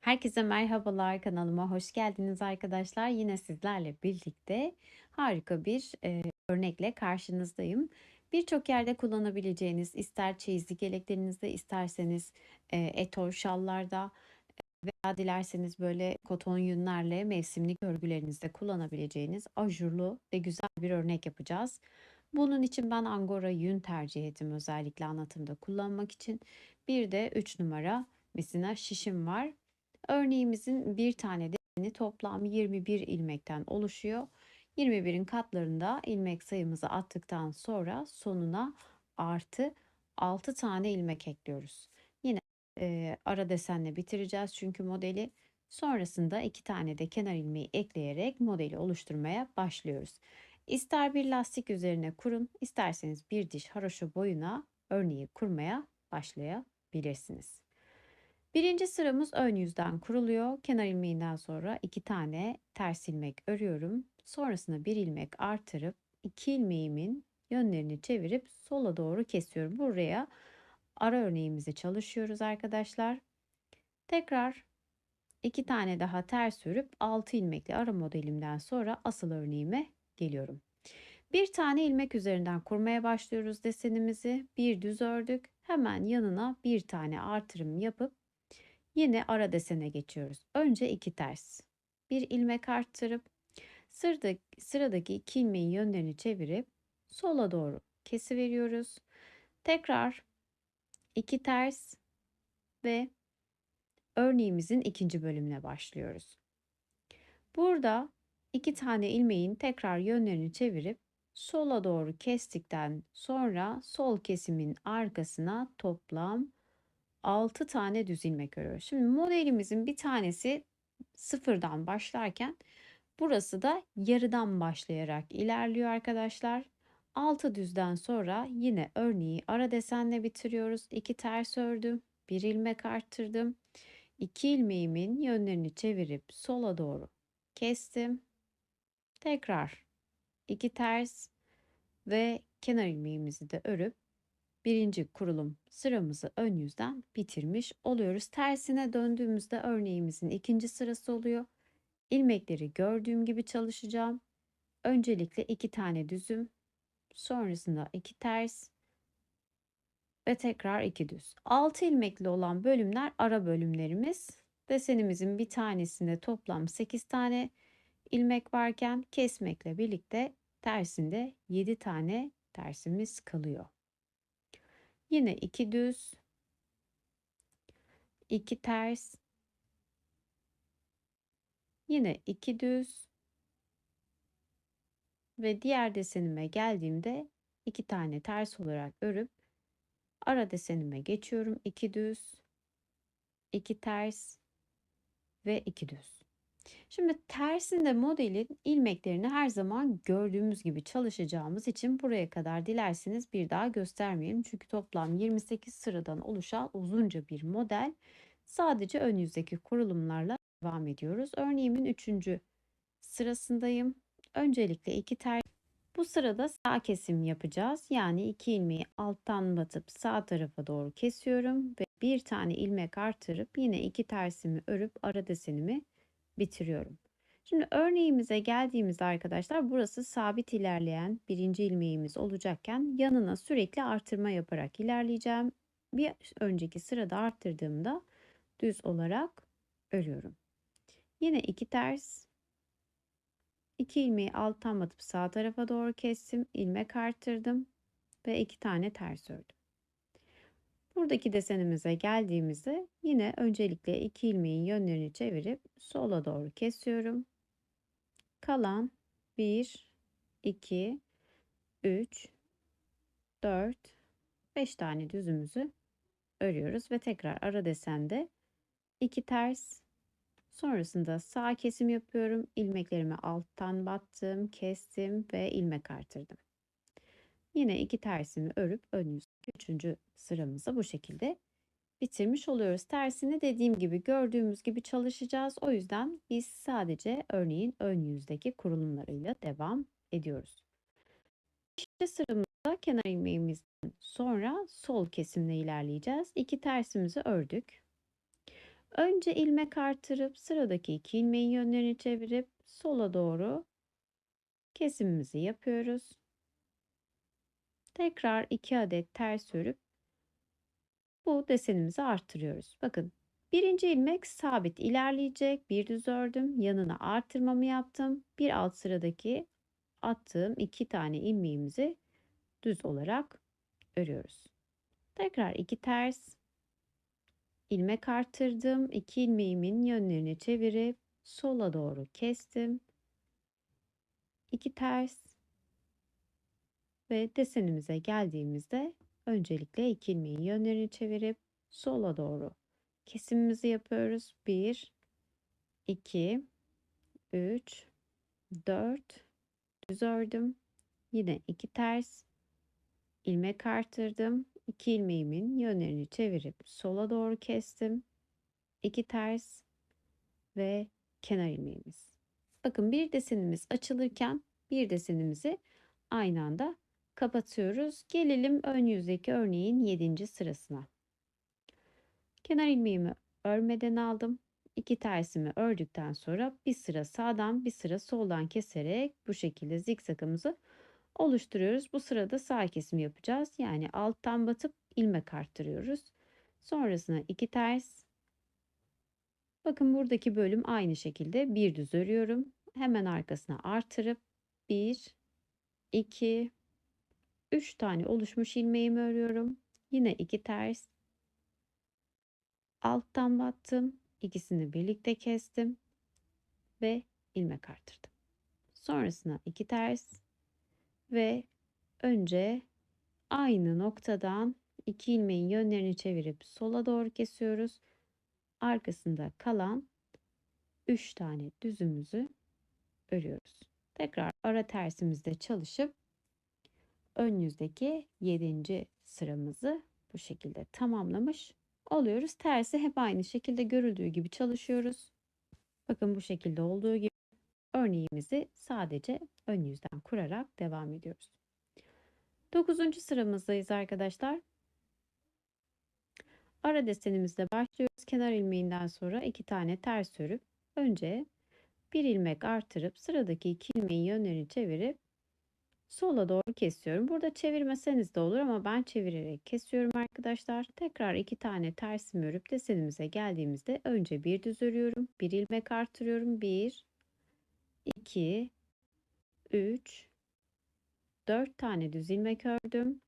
Herkese merhabalar, kanalıma hoş geldiniz arkadaşlar. Yine sizlerle birlikte harika bir, eee, örnekle karşınızdayım. Birçok yerde kullanabileceğiniz, ister çeyizlik yeleklerinizde, isterseniz, eee, etol şallarda, veya dilerseniz böyle koton yünlerle mevsimlik örgülerinizde kullanabileceğiniz ajurlu ve güzel bir örnek yapacağız. Bunun için ben angora yün tercih ettim özellikle anlatımda kullanmak için. Bir de 3 numara misina şişim var. Örneğimizin bir tane deseni toplam 21 ilmekten oluşuyor. 21'in katlarında ilmek sayımızı attıktan sonra sonuna artı 6 tane ilmek ekliyoruz. Yine e, ara desenle bitireceğiz çünkü modeli. Sonrasında 2 tane de kenar ilmeği ekleyerek modeli oluşturmaya başlıyoruz. İster bir lastik üzerine kurun, isterseniz bir diş haroşa boyuna örneği kurmaya başlayabilirsiniz. Birinci sıramız ön yüzden kuruluyor. Kenar ilmeğinden sonra iki tane ters ilmek örüyorum. Sonrasında bir ilmek artırıp iki ilmeğimin yönlerini çevirip sola doğru kesiyorum. Buraya ara örneğimizi çalışıyoruz arkadaşlar. Tekrar iki tane daha ters örüp 6 ilmekli ara modelimden sonra asıl örneğime geliyorum. Bir tane ilmek üzerinden kurmaya başlıyoruz desenimizi. Bir düz ördük. Hemen yanına bir tane artırım yapıp Yine ara desene geçiyoruz. Önce iki ters. Bir ilmek arttırıp sıradaki, sıradaki iki ilmeğin yönlerini çevirip sola doğru kesi veriyoruz. Tekrar iki ters ve örneğimizin ikinci bölümüne başlıyoruz. Burada iki tane ilmeğin tekrar yönlerini çevirip sola doğru kestikten sonra sol kesimin arkasına toplam 6 tane düz ilmek örüyoruz. Şimdi modelimizin bir tanesi sıfırdan başlarken burası da yarıdan başlayarak ilerliyor arkadaşlar. 6 düzden sonra yine örneği ara desenle bitiriyoruz. 2 ters ördüm. 1 ilmek arttırdım. 2 ilmeğimin yönlerini çevirip sola doğru kestim. Tekrar 2 ters ve kenar ilmeğimizi de örüp birinci kurulum sıramızı ön yüzden bitirmiş oluyoruz. Tersine döndüğümüzde örneğimizin ikinci sırası oluyor. İlmekleri gördüğüm gibi çalışacağım. Öncelikle iki tane düzüm, sonrasında iki ters ve tekrar iki düz. Altı ilmekli olan bölümler ara bölümlerimiz. Desenimizin bir tanesinde toplam 8 tane ilmek varken kesmekle birlikte tersinde 7 tane tersimiz kalıyor. Yine iki düz, iki ters, yine iki düz ve diğer desenime geldiğimde iki tane ters olarak örüp ara desenime geçiyorum. iki düz, iki ters ve iki düz. Şimdi tersinde modelin ilmeklerini her zaman gördüğümüz gibi çalışacağımız için buraya kadar dilerseniz bir daha göstermeyelim. Çünkü toplam 28 sıradan oluşan uzunca bir model. Sadece ön yüzdeki kurulumlarla devam ediyoruz. Örneğimin 3. sırasındayım. Öncelikle iki ters bu sırada sağ kesim yapacağız. Yani iki ilmeği alttan batıp sağ tarafa doğru kesiyorum ve bir tane ilmek artırıp yine iki tersimi örüp ara desenimi bitiriyorum. Şimdi örneğimize geldiğimizde arkadaşlar burası sabit ilerleyen birinci ilmeğimiz olacakken yanına sürekli artırma yaparak ilerleyeceğim. Bir önceki sırada arttırdığımda düz olarak örüyorum. Yine iki ters iki ilmeği alttan batıp sağ tarafa doğru kestim. ilmek arttırdım ve iki tane ters ördüm. Buradaki desenimize geldiğimizde yine öncelikle iki ilmeğin yönlerini çevirip sola doğru kesiyorum. Kalan 1, 2, 3, 4, 5 tane düzümüzü örüyoruz ve tekrar ara desende iki ters sonrasında sağ kesim yapıyorum. ilmeklerimi alttan battım, kestim ve ilmek artırdım. Yine iki tersimi örüp ön yüzdeki üçüncü sıramızı bu şekilde bitirmiş oluyoruz. Tersini dediğim gibi gördüğümüz gibi çalışacağız. O yüzden biz sadece örneğin ön yüzdeki kurulumlarıyla devam ediyoruz. İşte sıramızda kenar ilmeğimizden sonra sol kesimle ilerleyeceğiz. İki tersimizi ördük. Önce ilmek artırıp sıradaki iki ilmeğin yönlerini çevirip sola doğru kesimimizi yapıyoruz. Tekrar iki adet ters örüp bu desenimizi arttırıyoruz. Bakın birinci ilmek sabit ilerleyecek. Bir düz ördüm. Yanına artırmamı yaptım. Bir alt sıradaki attığım iki tane ilmeğimizi düz olarak örüyoruz. Tekrar iki ters ilmek arttırdım. İki ilmeğimin yönlerini çevirip sola doğru kestim. İki ters ve desenimize geldiğimizde öncelikle iki ilmeğin yönlerini çevirip sola doğru kesimimizi yapıyoruz. 1 2 3 4 düz ördüm. Yine iki ters ilmek artırdım. 2 ilmeğimin yönlerini çevirip sola doğru kestim. 2 ters ve kenar ilmeğimiz. Bakın bir desenimiz açılırken bir desenimizi aynı anda kapatıyoruz. Gelelim ön yüzdeki örneğin 7. sırasına. Kenar ilmeğimi örmeden aldım. İki tersimi ördükten sonra bir sıra sağdan bir sıra soldan keserek bu şekilde zikzakımızı oluşturuyoruz. Bu sırada sağ kesim yapacağız. Yani alttan batıp ilmek arttırıyoruz. Sonrasında iki ters. Bakın buradaki bölüm aynı şekilde bir düz örüyorum. Hemen arkasına artırıp 1 2 3 tane oluşmuş ilmeğimi örüyorum. Yine iki ters. Alttan battım. İkisini birlikte kestim ve ilmek arttırdım. Sonrasında iki ters ve önce aynı noktadan iki ilmeğin yönlerini çevirip sola doğru kesiyoruz. Arkasında kalan 3 tane düzümüzü örüyoruz. Tekrar ara tersimizde çalışıp ön yüzdeki 7. sıramızı bu şekilde tamamlamış oluyoruz. Tersi hep aynı şekilde görüldüğü gibi çalışıyoruz. Bakın bu şekilde olduğu gibi örneğimizi sadece ön yüzden kurarak devam ediyoruz. 9. sıramızdayız arkadaşlar. Ara desenimizle başlıyoruz. Kenar ilmeğinden sonra iki tane ters örüp önce bir ilmek artırıp sıradaki iki ilmeğin yönlerini çevirip sola doğru kesiyorum. Burada çevirmeseniz de olur ama ben çevirerek kesiyorum arkadaşlar. Tekrar iki tane tersimi örüp desenimize geldiğimizde önce bir düz örüyorum. Bir ilmek artırıyorum. 1 2 3 4 tane düz ilmek ördüm.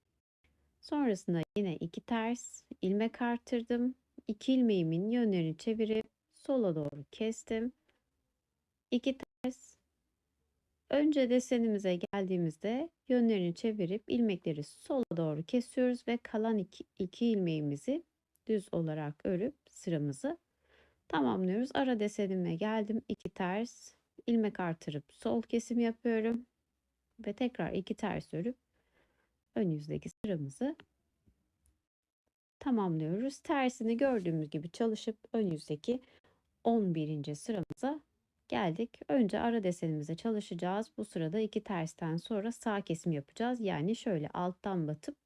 Sonrasında yine iki ters ilmek artırdım. 2 ilmeğimin yönlerini çevirip sola doğru kestim. 2 ters Önce desenimize geldiğimizde yönlerini çevirip ilmekleri sola doğru kesiyoruz ve kalan iki, iki ilmeğimizi düz olarak örüp sıramızı tamamlıyoruz. Ara desenime geldim. iki ters ilmek artırıp sol kesim yapıyorum ve tekrar iki ters örüp ön yüzdeki sıramızı tamamlıyoruz. Tersini gördüğümüz gibi çalışıp ön yüzdeki 11. sıramıza Geldik. Önce ara desenimize çalışacağız. Bu sırada iki tersten sonra sağ kesim yapacağız. Yani şöyle alttan batıp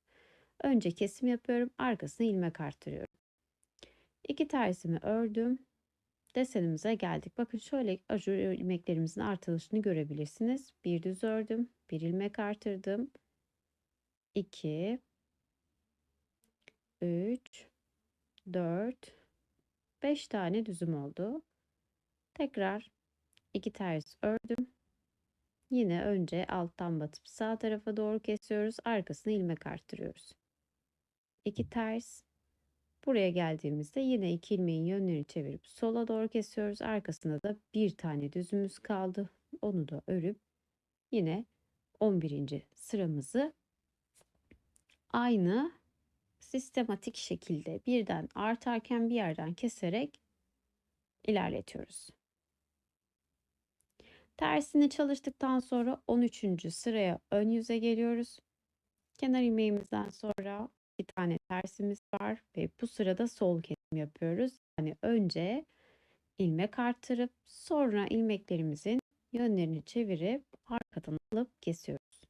önce kesim yapıyorum. Arkasına ilmek arttırıyorum. İki tersimi ördüm. Desenimize geldik. Bakın şöyle ajur ilmeklerimizin artılışını görebilirsiniz. Bir düz ördüm. Bir ilmek artırdım. 2 3 4 5 tane düzüm oldu. Tekrar 2 ters ördüm. Yine önce alttan batıp sağ tarafa doğru kesiyoruz. Arkasına ilmek arttırıyoruz. 2 ters. Buraya geldiğimizde yine iki ilmeğin yönlerini çevirip sola doğru kesiyoruz. Arkasında da bir tane düzümüz kaldı. Onu da örüp yine 11. sıramızı aynı sistematik şekilde birden artarken bir yerden keserek ilerletiyoruz. Tersini çalıştıktan sonra 13. sıraya ön yüze geliyoruz. Kenar ilmeğimizden sonra bir tane tersimiz var ve bu sırada sol kesim yapıyoruz. Yani önce ilmek arttırıp sonra ilmeklerimizin yönlerini çevirip arkadan alıp kesiyoruz.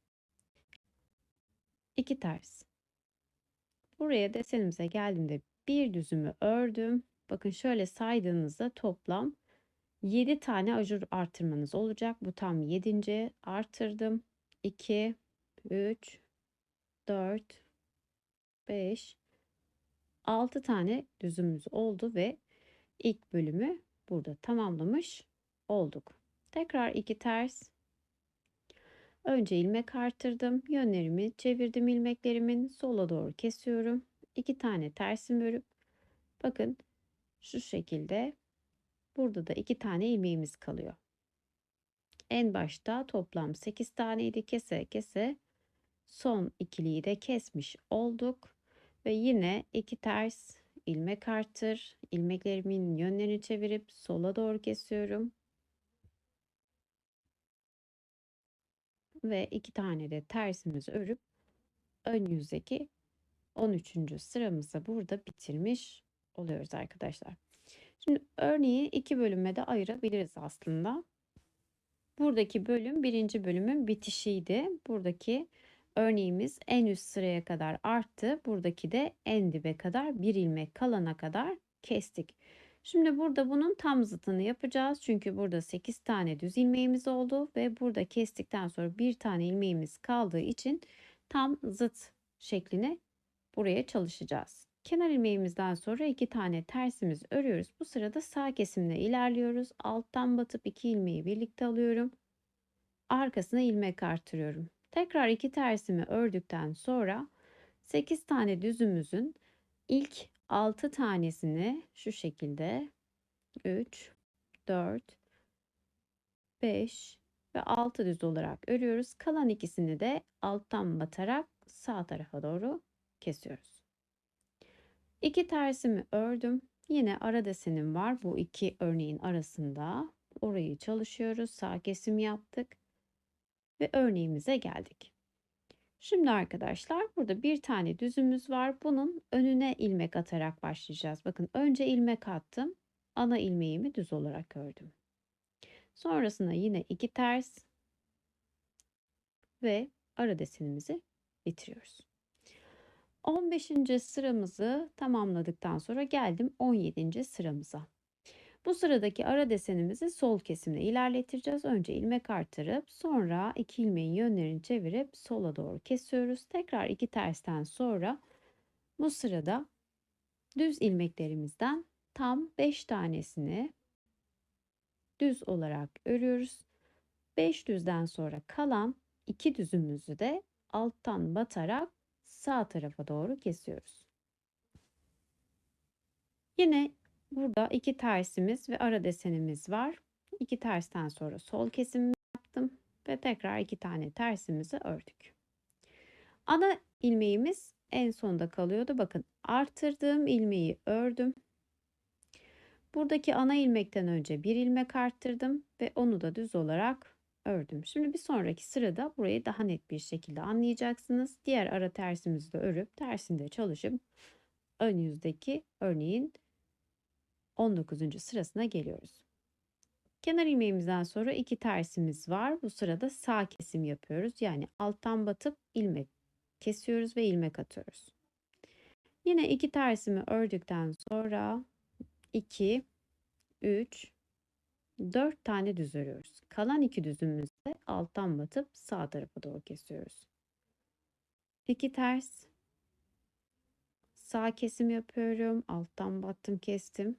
İki ters. Buraya desenimize geldiğimde bir düzümü ördüm. Bakın şöyle saydığınızda toplam 7 tane ajur artırmanız olacak. Bu tam 7. artırdım. 2, 3, 4, 5, 6 tane düzümüz oldu ve ilk bölümü burada tamamlamış olduk. Tekrar iki ters. Önce ilmek artırdım. Yönlerimi çevirdim ilmeklerimin sola doğru kesiyorum. İki tane tersim örüp bakın şu şekilde burada da iki tane ilmeğimiz kalıyor. En başta toplam 8 taneydi. Kese kese son ikiliyi de kesmiş olduk. Ve yine iki ters ilmek artır. ilmeklerimin yönlerini çevirip sola doğru kesiyorum. Ve iki tane de tersimizi örüp ön yüzdeki 13. sıramızı burada bitirmiş oluyoruz arkadaşlar. Şimdi örneği iki bölüme de ayırabiliriz aslında. Buradaki bölüm birinci bölümün bitişiydi. Buradaki örneğimiz en üst sıraya kadar arttı. Buradaki de en dibe kadar bir ilmek kalana kadar kestik. Şimdi burada bunun tam zıtını yapacağız. Çünkü burada 8 tane düz ilmeğimiz oldu ve burada kestikten sonra bir tane ilmeğimiz kaldığı için tam zıt şeklini buraya çalışacağız. Kenar ilmeğimizden sonra iki tane tersimiz örüyoruz. Bu sırada sağ kesimle ilerliyoruz. Alttan batıp iki ilmeği birlikte alıyorum. Arkasına ilmek artırıyorum. Tekrar iki tersimi ördükten sonra 8 tane düzümüzün ilk 6 tanesini şu şekilde 3, 4, 5 ve 6 düz olarak örüyoruz. Kalan ikisini de alttan batarak sağ tarafa doğru kesiyoruz. İki tersimi ördüm. Yine ara desenim var bu iki örneğin arasında. Orayı çalışıyoruz. Sağ kesim yaptık ve örneğimize geldik. Şimdi arkadaşlar burada bir tane düzümüz var. Bunun önüne ilmek atarak başlayacağız. Bakın önce ilmek attım. Ana ilmeğimi düz olarak ördüm. Sonrasında yine iki ters ve ara desenimizi bitiriyoruz. 15. sıramızı tamamladıktan sonra geldim 17. sıramıza. Bu sıradaki ara desenimizi sol kesimle ilerleteceğiz. Önce ilmek artırıp sonra iki ilmeğin yönlerini çevirip sola doğru kesiyoruz. Tekrar iki tersten sonra bu sırada düz ilmeklerimizden tam 5 tanesini düz olarak örüyoruz. 5 düzden sonra kalan iki düzümüzü de alttan batarak sağ tarafa doğru kesiyoruz. Yine Burada iki tersimiz ve ara desenimiz var. İki tersten sonra sol kesimi yaptım ve tekrar iki tane tersimizi ördük. Ana ilmeğimiz en sonda kalıyordu. Bakın artırdığım ilmeği ördüm. Buradaki ana ilmekten önce bir ilmek arttırdım ve onu da düz olarak ördüm. Şimdi bir sonraki sırada burayı daha net bir şekilde anlayacaksınız. Diğer ara tersimizi de örüp tersinde çalışıp ön yüzdeki örneğin 19. sırasına geliyoruz. Kenar ilmeğimizden sonra iki tersimiz var. Bu sırada sağ kesim yapıyoruz. Yani alttan batıp ilmek kesiyoruz ve ilmek atıyoruz. Yine iki tersimi ördükten sonra 2, 3, 4 tane düz örüyoruz. Kalan iki düzümüzde alttan batıp sağ tarafa doğru kesiyoruz. 2 ters, sağ kesim yapıyorum. Alttan battım, kestim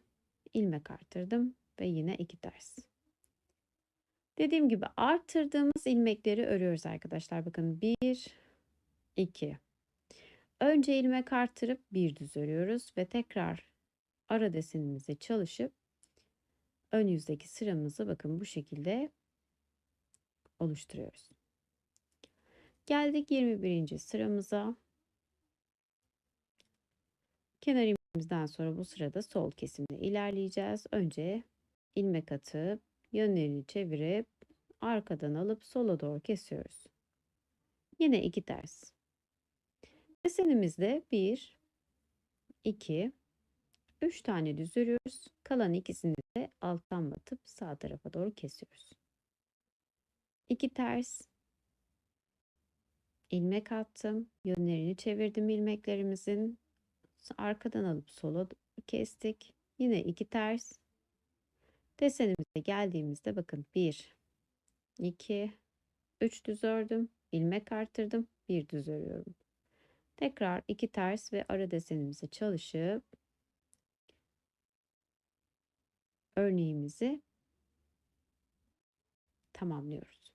ilmek artırdım ve yine iki ters. Dediğim gibi artırdığımız ilmekleri örüyoruz arkadaşlar. Bakın 1 2 Önce ilmek artırıp bir düz örüyoruz ve tekrar ara desenimizi çalışıp ön yüzdeki sıramızı bakın bu şekilde oluşturuyoruz. Geldik 21. sıramıza. Kenar ilmeğimizden sonra bu sırada sol kesimde ilerleyeceğiz. Önce ilmek atıp yönlerini çevirip arkadan alıp sola doğru kesiyoruz. Yine iki ters. Desenimizde 1 2 3 tane düz örüyoruz. Kalan ikisini de alttan batıp sağ tarafa doğru kesiyoruz. 2 ters ilmek attım. Yönlerini çevirdim ilmeklerimizin arkadan alıp sola kestik. Yine iki ters. Desenimize geldiğimizde bakın 1, 2, 3 düz ördüm. ilmek arttırdım. Bir düz örüyorum. Tekrar iki ters ve ara desenimizi çalışıp örneğimizi tamamlıyoruz.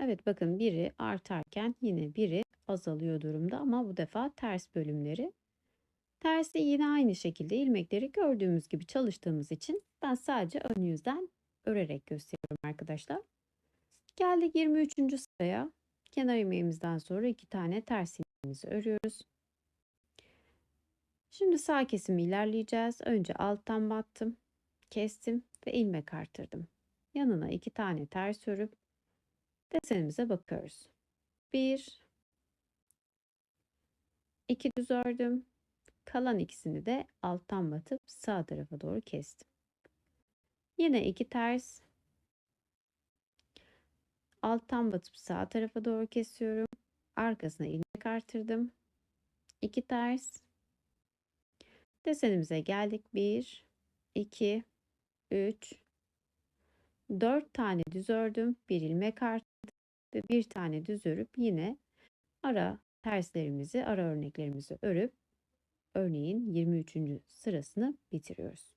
Evet bakın biri artarken yine biri azalıyor durumda ama bu defa ters bölümleri. Tersi yine aynı şekilde ilmekleri gördüğümüz gibi çalıştığımız için ben sadece ön yüzden örerek gösteriyorum arkadaşlar. Geldik 23. sıraya. Kenar ilmeğimizden sonra iki tane ters ilmeğimizi örüyoruz. Şimdi sağ kesimi ilerleyeceğiz. Önce alttan battım, kestim ve ilmek arttırdım. Yanına iki tane ters örüp desenimize bakıyoruz. Bir, iki düz ördüm. Kalan ikisini de alttan batıp sağ tarafa doğru kestim. Yine iki ters. Alttan batıp sağ tarafa doğru kesiyorum. Arkasına ilmek artırdım. İki ters. Desenimize geldik. 1, 2, 3, 4 tane düz ördüm. Bir ilmek arttırdım ve bir tane düz örüp yine ara terslerimizi, ara örneklerimizi örüp örneğin 23. sırasını bitiriyoruz.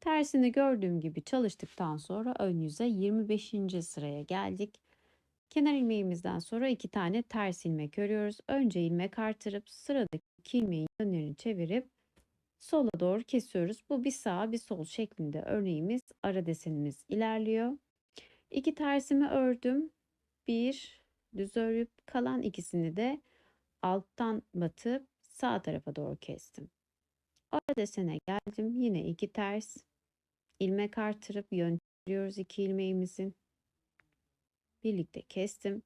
Tersini gördüğüm gibi çalıştıktan sonra ön yüze 25. sıraya geldik. Kenar ilmeğimizden sonra iki tane ters ilmek örüyoruz. Önce ilmek artırıp sıradaki ilmeğin yönlerini çevirip sola doğru kesiyoruz. Bu bir sağ bir sol şeklinde örneğimiz ara desenimiz ilerliyor. İki tersimi ördüm. Bir düz örüp kalan ikisini de alttan batıp sağ tarafa doğru kestim. Ara desene geldim. Yine iki ters ilmek artırıp yön çeviriyoruz iki ilmeğimizin. Birlikte kestim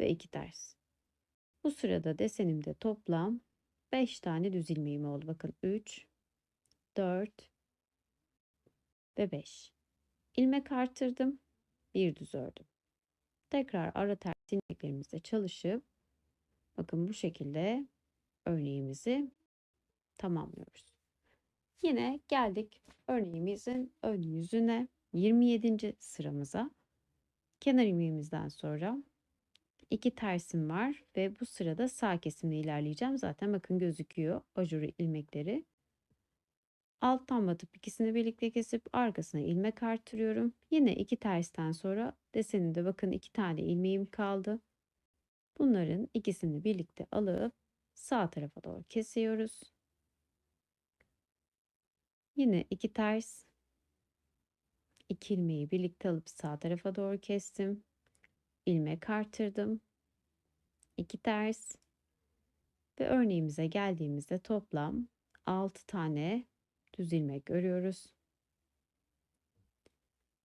ve iki ters. Bu sırada desenimde toplam 5 tane düz ilmeğim oldu. Bakın 3, 4 ve 5. İlmek artırdım. Bir düz ördüm. Tekrar ara ters ilmeklerimizle çalışıp bakın bu şekilde örneğimizi tamamlıyoruz. Yine geldik örneğimizin ön yüzüne 27. sıramıza. Kenar ilmeğimizden sonra iki tersim var ve bu sırada sağ kesimle ilerleyeceğim. Zaten bakın gözüküyor ajurı ilmekleri. Alttan batıp ikisini birlikte kesip arkasına ilmek artırıyorum. Yine iki tersten sonra deseninde bakın iki tane ilmeğim kaldı. Bunların ikisini birlikte alıp sağ tarafa doğru kesiyoruz. Yine iki ters. iki ilmeği birlikte alıp sağ tarafa doğru kestim. İlmek artırdım. iki ters. Ve örneğimize geldiğimizde toplam 6 tane düz ilmek örüyoruz.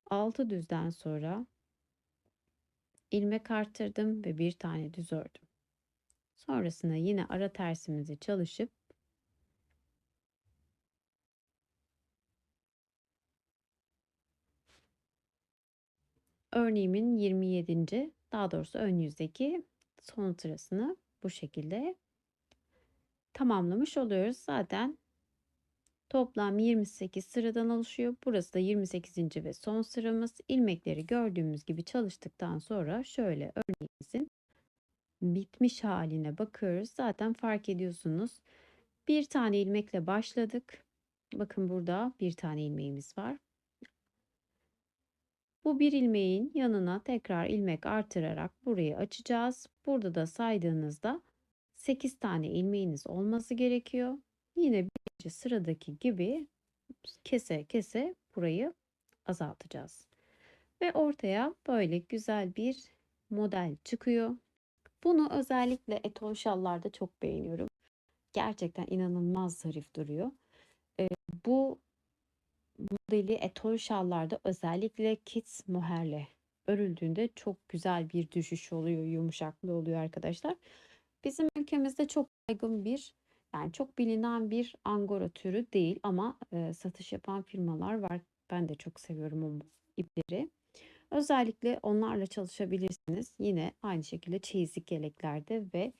6 düzden sonra ilmek arttırdım ve bir tane düz ördüm. Sonrasında yine ara tersimizi çalışıp örneğimin 27. daha doğrusu ön yüzdeki son sırasını bu şekilde tamamlamış oluyoruz. Zaten toplam 28 sıradan oluşuyor. Burası da 28. ve son sıramız. İlmekleri gördüğümüz gibi çalıştıktan sonra şöyle örneğimizin bitmiş haline bakıyoruz. Zaten fark ediyorsunuz. Bir tane ilmekle başladık. Bakın burada bir tane ilmeğimiz var. Bu bir ilmeğin yanına tekrar ilmek artırarak burayı açacağız. Burada da saydığınızda 8 tane ilmeğiniz olması gerekiyor. Yine birinci sıradaki gibi kese kese burayı azaltacağız. Ve ortaya böyle güzel bir model çıkıyor. Bunu özellikle etol şallarda çok beğeniyorum. Gerçekten inanılmaz zarif duruyor. Ee, bu modeli etol şallarda özellikle kids moherle örüldüğünde çok güzel bir düşüş oluyor, yumuşaklığı oluyor arkadaşlar. Bizim ülkemizde çok yaygın bir yani çok bilinen bir angora türü değil ama e, satış yapan firmalar var. Ben de çok seviyorum o ipleri. Özellikle onlarla çalışabilirsiniz. Yine aynı şekilde çeyizlik yeleklerde ve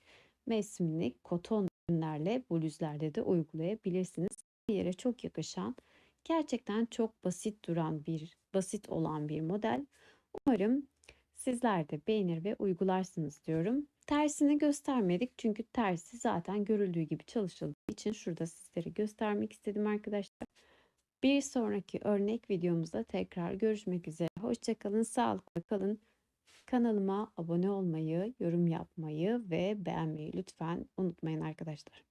mevsimlik koton ürünlerle, bluzlerde de uygulayabilirsiniz. Her yere çok yakışan, gerçekten çok basit duran bir, basit olan bir model. Umarım sizler de beğenir ve uygularsınız diyorum. Tersini göstermedik çünkü tersi zaten görüldüğü gibi çalışıldığı için şurada sizlere göstermek istedim arkadaşlar. Bir sonraki örnek videomuzda tekrar görüşmek üzere. Hoşçakalın, sağlıkla kalın. Kanalıma abone olmayı, yorum yapmayı ve beğenmeyi lütfen unutmayın arkadaşlar.